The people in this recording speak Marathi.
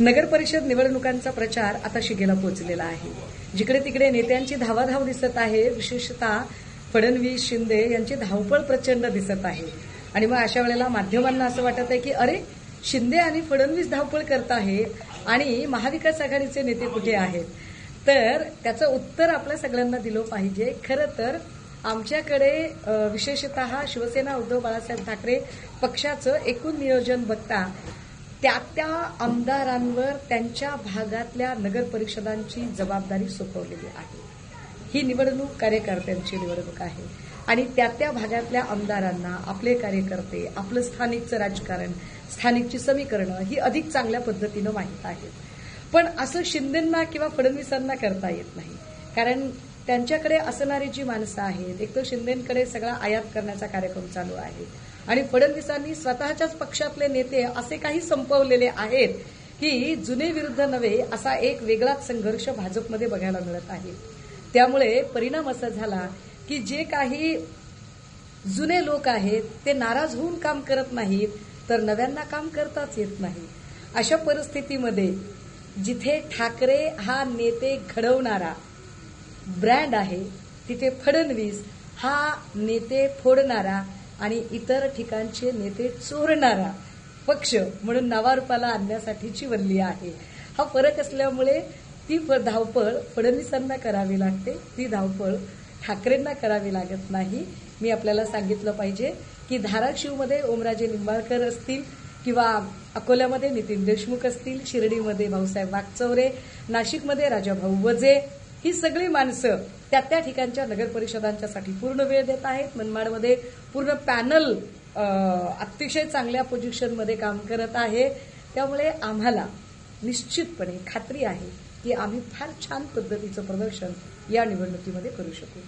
नगरपरिषद निवडणुकांचा प्रचार आता शिगेला पोहोचलेला आहे. जिकडे तिकडे नेत्यांची धावाधाव दिसत आहे विशेषतः फडणवीस शिंदे यांची धावपळ प्रचंड दिसत आहे. आणि मग अशा वेळेला माध्यमांना असं वाटत आहे की अरे शिंदे आणि फडणवीस धावपळ करत आहे आणि महाविकास आघाडीचे नेते कुठे आहेत? तर त्याचं उत्तर आपल्या सगळ्यांना दिलं पाहिजे. खरं तर आमच्याकडे विशेषतः शिवसेना उद्धव बाळासाहेब ठाकरे पक्षाचं एकूण नियोजन बघता त्या त्या आमदारांवर त्यांच्या भागातल्या नगर परिषदांची जबाबदारी सोपवलेली आहे. ही निवडणूक कार्यकर्त्यांची निवडणूक आहे. आणि त्या त्या भागातल्या आमदारांना आपले कार्यकर्ते आपलं स्थानिकचं राजकारण स्थानिकची समीकरणं ही अधिक चांगल्या पद्धतीनं माहीत आहेत. पण असं शिंदेंना किंवा फडणवीसांना करता येत नाही. कारण त्यांच्याकडे असणारी जी माणसं आहेत एक तर शिंदेकडे सगळा आयात करण्याचा कार्यक्रम चालू आहे. आणि फडणवीसांनी स्वतःच्याच पक्षातले नेते असे काही संपवलेले आहेत की जुने विरुद्ध नवे असा एक वेगळाच संघर्ष भाजपमध्ये बघायला मिळत आहे. त्यामुळे परिणाम असा झाला की जे काही जुने लोक आहेत ते नाराज होऊन काम करत नाहीत तर नव्यांना काम करताच येत नाही. अशा परिस्थितीमध्ये जिथे ठाकरे हा नेते घडवणारा ब्रँड आहे तिथे फडणवीस हा नेते फोडणारा आणि इतर ठिकाणचे नेते चोरणारा पक्ष म्हणून नावारूपाला आणण्यासाठीची वल्ली आहे. हा फरक असल्यामुळे ती धावपळ फडणवीसांना करावी लागते. ती धावपळ ठाकरेंना करावी लागत नाही. मी आपल्याला सांगितलं पाहिजे की धाराशिवमध्ये ओमराजे निंबाळकर असतील किंवा अकोल्यामध्ये नितीन देशमुख असतील शिर्डीमध्ये भाऊसाहेब वागचौरे नाशिकमध्ये राजाभाऊ वजे ही सगळी माणसं त्या त्या ठिकाणच्या नगर परिषदांच्यासाठी पूर्ण वेळ देत आहेत. मनमाडमध्ये पूर्ण पॅनल अतिशय चांगल्या पोझिशनमध्ये काम करत आहे. त्यामुळे आम्हाला निश्चितपणे खात्री आहे की आम्ही फार छान पद्धतीचं प्रदर्शन या निवडणुकीमध्ये करू शकू.